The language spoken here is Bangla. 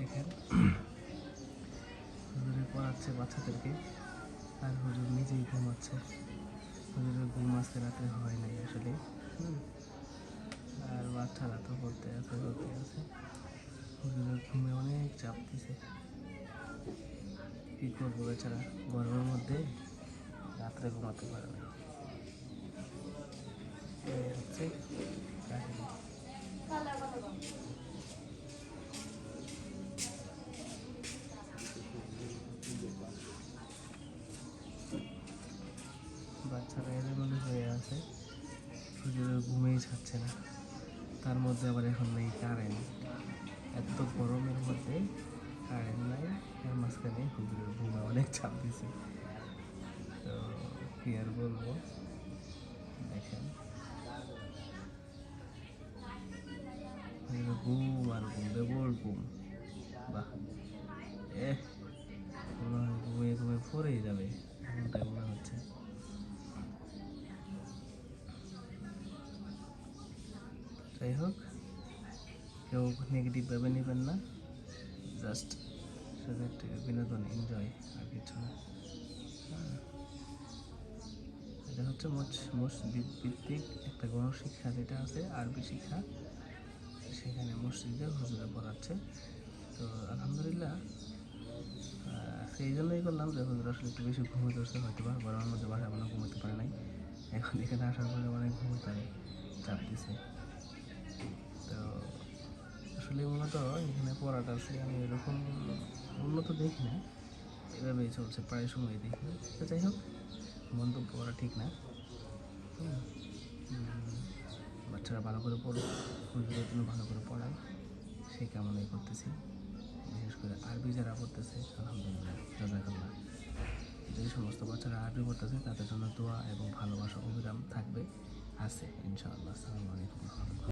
দেখেন। হুজুরে পড়াচ্ছে বাচ্চাদেরকে। আর হুজুর নিজেই ঘুমাচ্ছে। হুজুরের ঘুম আজকে রাত্রে হয় নাই আসলে। আর বাচ্চারা তো পড়তে আছে পড়তে আছে। হুজুরের ঘুমে অনেক চাপ দিছে। কী করব বেচারা? গরমের মধ্যে রাত্রে ঘুমাতে পারে না। হচ্ছে কাহিনী। বাচ্চারা এলোমেলো হয়ে আছে। হুজুরের ঘুমেই ছাড়ছে না। তার মধ্যে আবার এখন নেই কারেন্ট এত গরমের মধ্যে কারেন্ট নাই। এর মাঝখানে হুজুরের ঘুমে অনেক চাপ দিছে। তো কি আর বলব? দেখেন। ঘুম আর ঘুম দেবর ঘুম। বাহ। এ ঘুমিয়ে ঘুমিয়ে পড়েই যাবে। এমনটাই মনে হচ্ছে। যাই হোক কেউ নেগেটিভ ভেবে নেবেন না জাস্ট বিনোদন এনজয় আর কিছু। এটা হচ্ছে মসজিদ ভিত্তিক একটা গণশিক্ষা যেটা আছে, আরবি শিক্ষা। সেখানে মসজিদে হুজুরে পড়াচ্ছে। তো আলহামদুলিল্লাহ সেই জন্যই করলাম যে হুজুর আসলে একটু বেশি ঘুমিয়ে ধরছে হয়তো বা গরমের মধ্যে বাসায় মনে ঘুমাতে পারে নাই। এখন এখানে আসার পরে অনেক ঘুমোতে চাপ দিছে। তো আসলে মূলত এখানে পড়াটা আছে আমি এরকম উন্নত দেখি না। এভাবেই চলছে, প্রায় সময় দেখি। তো যাই হোক, মন্তব্য করা ঠিক না। বাচ্চারা ভালো করে পড়ে হুজুরের জন্য ভালো করে পড়ায় সেই কামনাই করতেছি। বিশেষ করে আরবি যারা পড়তেছে, আলহামদুলিল্লাহ, জাজাকাল্লাহ। যে সমস্ত বাচ্চারা আরবি পড়তেছে, তাদের জন্য দোয়া এবং ভালোবাসা অবিরাম থাকবে, আছে, ইনশাআল্লাহ। আসসালামু আলাইকুম।